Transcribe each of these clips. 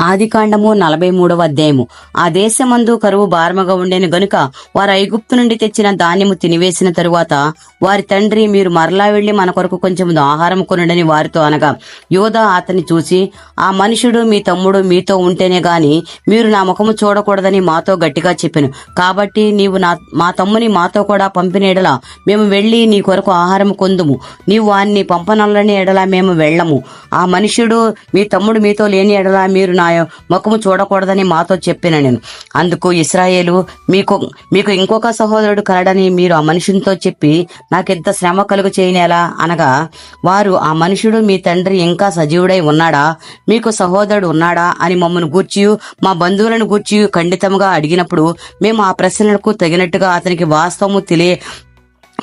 ఆదికాండము నలభై మూడవ అధ్యాయము. ఆ దేశమందు కరువు భారముగా ఉండేను గనుక వారు ఐగుప్తు నుండి తెచ్చిన ధాన్యము తినివేసిన తరువాత వారి తండ్రి మీరు మరలా వెళ్ళి మన కొరకు కొంచెం ఆహారం కొనుడని వారితో అనగా యోధ అతని చూసి ఆ మనుషుడు మీ తమ్ముడు మీతో ఉంటేనే గాని మీరు నా ముఖము చూడకూడదని మాతో గట్టిగా చెప్పాను. కాబట్టి నీవు నా మా తమ్ముని మాతో కూడా పంపిన ఎడల మేము వెళ్ళి నీ కొరకు ఆహారం కొందుము. నీవు వారిని పంపనల్లని ఎడల మేము వెళ్ళము. ఆ మనుషుడు మీ తమ్ముడు మీతో లేని ఎడల మీరు నా ముఖము చూడకూడదని మాతో చెప్పిన నేను. అందుకు ఇస్రాయేలు మీకు మీకు ఇంకొక సహోదరుడు కలడని మీరు ఆ మనుషునితో చెప్పి నాకెంత శ్రమ కలుగు చేయనేలా అనగా వారు ఆ మనుషుడు మీ తండ్రి ఇంకా సజీవుడై ఉన్నాడా? మీకు సహోదరుడు ఉన్నాడా? అని మమ్మల్ని గూర్చి మా బంధువులను గూర్చి ఖండితంగా అడిగినప్పుడు మేము ఆ ప్రశ్నలకు తగినట్టుగా అతనికి వాస్తవము తెలియ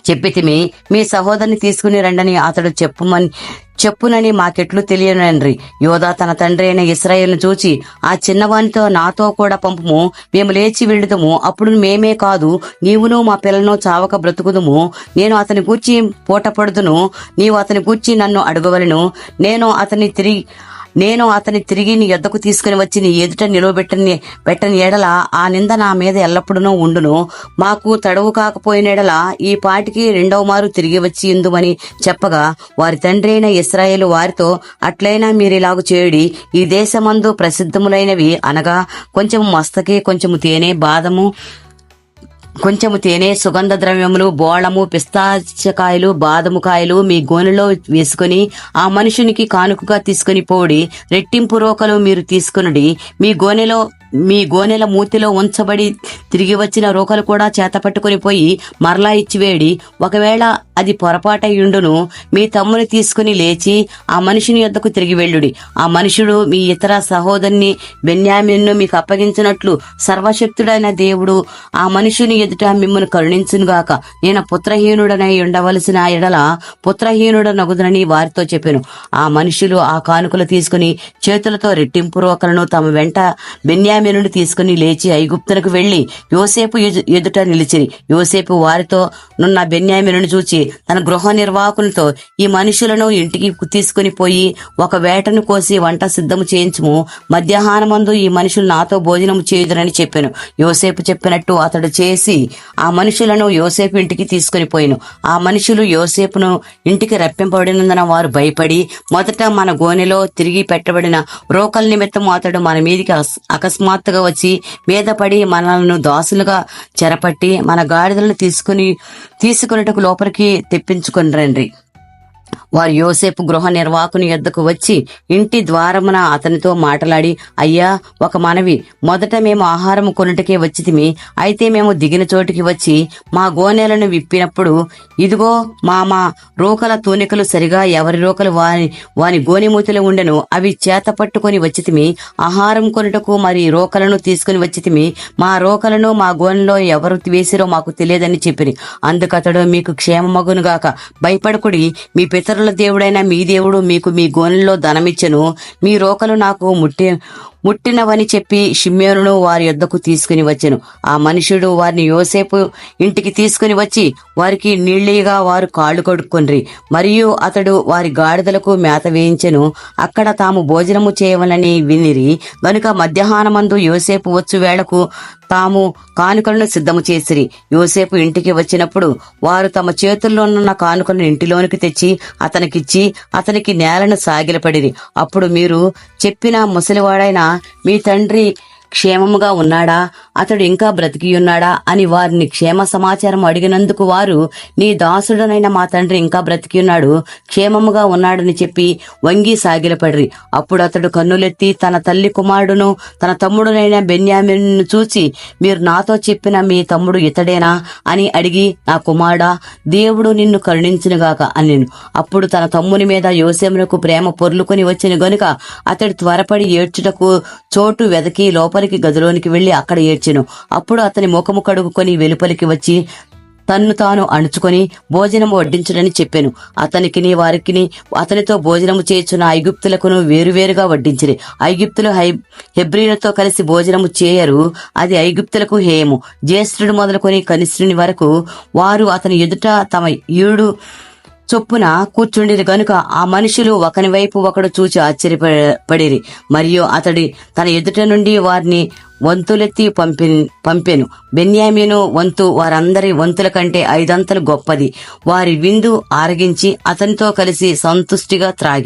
చెప్పితిమి మీ సహోదరిని తీసుకుని రండని అతడు చెప్పుమని చెప్పునని మాకెట్లు తెలియనండ్రి యోధా తన తండ్రి అయిన ఇస్రాయేల్ను చూచి ఆ చిన్నవానితో నాతో కూడా పంపము మేము లేచి వెళ్ళుదము అప్పుడు మేమే కాదు నీవును మా పిల్లను చావక బ్రతుకుదుము నేను అతని గూర్చి పూటపడుదును నీవు అతని గూర్చి నన్ను అడగవలను నేను అతని తిరిగి నేను అతని తిరిగి నీ యొద్దకు తీసుకుని వచ్చి నీ ఎదుట నిలవబెట్టని పెట్టని ఎడల ఆ నింద నా మీద ఎల్లప్పుడూ ఉండును. మాకు తడవు కాకపోయిన ఎడల ఈ పాటికి రెండవ మారు తిరిగి వచ్చి ఇందుమని చెప్పగా వారి తండ్రి అయిన ఇస్రాయేలు వారితో అట్లయినా మీరిలాగు చేయుడి ఈ దేశమందు ప్రసిద్ధములైనవి అనగా కొంచెం మస్తకి కొంచెము తేనె బాదము కొంచెము తేనె సుగంధ ద్రవ్యములు బోళము పిస్తాచకాయలు బాదము కాయలు మీ గోనెలో వేసుకుని ఆ మనుషునికి కానుకగా తీసుకుని పోడి రెట్టింపు రోకలు మీరు తీసుకునడి. మీ గోనెలో మీ గోనెల మూతిలో ఉంచబడి తిరిగి వచ్చిన రోకలు కూడా చేతపట్టుకుని పోయి మరలా ఇచ్చివేడి ఒకవేళ అది పొరపాటయ్యుండును మీ తమ్ముని తీసుకుని లేచి ఆ మనిషిని యొద్దకు తిరిగి వెళ్ళుడి. ఆ మనుషుడు మీ ఇతర సహోదరుని బెన్యామిన్ను మీకు అప్పగించినట్లు సర్వశక్తుడైన దేవుడు ఆ మనుషుని ఎదుట మిమ్మల్ని కరుణించునుగాక. నేను పుత్రహీనుడనై ఉండవలసిన ఎడల పుత్రహీనుడ నగుదనని వారితో చెప్పాను. ఆ మనుషులు ఆ కానుకలు తీసుకుని చేతులతో రెట్టింపు రోకలను తమ వెంట బెన్యామిను తీసుకుని లేచి ఐగుప్తులకు వెళ్ళి యోసేపు ఎదు- ఎదుట నిలిచిరి. యోసేపు వారితో నున్న బెన్యామినుని చూచి తన గృహ నిర్వాహకులతో ఈ మనుషులను ఇంటికి తీసుకుని పోయి ఒక వేటను కోసి వంట సిద్ధము చేయించము. మధ్యాహ్నమందు ఈ మనుషులు నాతో భోజనము చేయుదురని చెప్పాను. యోసేపు చెప్పినట్టు అతడు చేసి ఆ మనుషులను యోసేపు ఇంటికి తీసుకుని పోయిను. ఆ మనుషులు యోసేపును ఇంటికి రప్పింపబడినందున వారు భయపడి మొదట మన గోనెలో తిరిగి పెట్టబడిన రోకల నిమిత్తం అతడు మన మీదికి అస్- అకస్మాత్తుగా వచ్చి మీద పడి మనలను దాసులుగా చెరపట్టి మన గాడిదలను తీసుకుని తీసుకునేటకు లోపలికి తెప్పించుకుని రండి. వారు యోసేపు గృహ నిర్వాహకుని యొద్దకు వచ్చి ఇంటి ద్వారమున అతనితో మాట్లాడి అయ్యా ఒక మనవి మొదట మేము ఆహారం కొనుటకే వచ్చితిమి. అయితే మేము దిగిన చోటికి వచ్చి మా గోనెలను విప్పినప్పుడు ఇదిగో మా మా రోకల తూనికలు సరిగా ఎవరి రోకలు వాని వాని గోనెమూతిలో ఉండెను అవి చేత పట్టుకొని వచ్చితిమి. ఆహారం కొనుటకు మరి రోకలను తీసుకుని వచ్చితిమి. మా రోకలను మా గోనెలో ఎవరు వేసిరో మాకు తెలియదని చెప్పిరి. అందుకతడు మీకు క్షేమమగునుగాక. భయపడకుడి మీ పితరుల దేవుడైన మీ దేవుడు మీకు మీ గోనెల్లో ధనమిచ్చెను. మీ రోకలు నాకు ముట్టి ముట్టినవని చెప్పి షిమ్యోనును వారి యొద్దకు తీసుకుని వచ్చెను. ఆ మనుషుడు వారిని యోసేపు ఇంటికి తీసుకుని వచ్చి వారికి నీళ్ళిగా వారు కాళ్ళు కొడుకొండ్రి మరియు అతడు వారి గాడిదలకు మేత వేయించెను. అక్కడ తాము భోజనము చేయవలని వినిరి. గనుక మధ్యాహ్నమందు యోసేపు వచ్చు వేళకు తాము కానుకలను సిద్ధము చేసిరి. యోసేపు ఇంటికి వచ్చినప్పుడు వారు తమ చేతుల్లోనున్న కానుకలను ఇంటిలోనికి తెచ్చి అతనికిచ్చి అతనికి నేలను సాగిలపడిరి. అప్పుడు మీరు చెప్పిన ముసలివాడైన మీ తండ్రి క్షేమముగా ఉన్నాడా? అతడు ఇంకా బ్రతికియున్నాడా? అని వారిని క్షేమ సమాచారం అడిగినందుకు వారు నీ దాసుడనైన మా తండ్రి ఇంకా బ్రతికియున్నాడు. క్షేమముగా ఉన్నాడని చెప్పి వంగి సాగిలపడ్రి. అప్పుడు అతడు కన్నులెత్తి తన తల్లి కుమారుడును తన తమ్ముడునైన బెన్యామిన్ను చూచి మీరు నాతో చెప్పిన మీ తమ్ముడు ఇతడేనా అని అడిగి నా కుమారుడా దేవుడు నిన్ను కరుణించునుగాక అని అప్పుడు తన తమ్ముని మీద యోసేమునకు ప్రేమ పొర్లుకొని వచ్చిన గనుక అతడు త్వరపడి ఏడ్చుటకు చోటు వెదకి లోపలికి గదిలోనికి వెళ్ళి అక్కడ ఏడ్చెను. అప్పుడు అతని ముఖము కడుగుకొని వెలుపలికి వచ్చి తన్ను తాను అణుచుకొని భోజనము వడ్డించుడని చెప్పాను. అతనికిని వారికిని అతనితో భోజనము చేర్చున్న ఐగుప్తులకును వేరువేరుగా వడ్డించిరి. ఐగుప్తులు హై హెబ్రీలతో కలిసి భోజనము చేయరు. అది ఐగుప్తులకు హేయము. జ్యేష్ఠుడు మొదలుకొని కనిష్ఠుని వరకు వారు అతని ఎదుట తమ ఈడు చొప్పున కూర్చుండిరి గనుక ఆ మనుషులు ఒకని వైపు ఒకడు చూచి ఆశ్చర్యపడిరి. మరియు అతడి తన ఎదుట నుండి వారిని వంతులెత్తి పంపి పంపెను. బెన్యామీను వంతు వారందరి వంతుల కంటే ఐదంతలు గొప్పది. వారి విందు ఆరగించి అతనితో కలిసి సంతుష్టిగా త్రాగి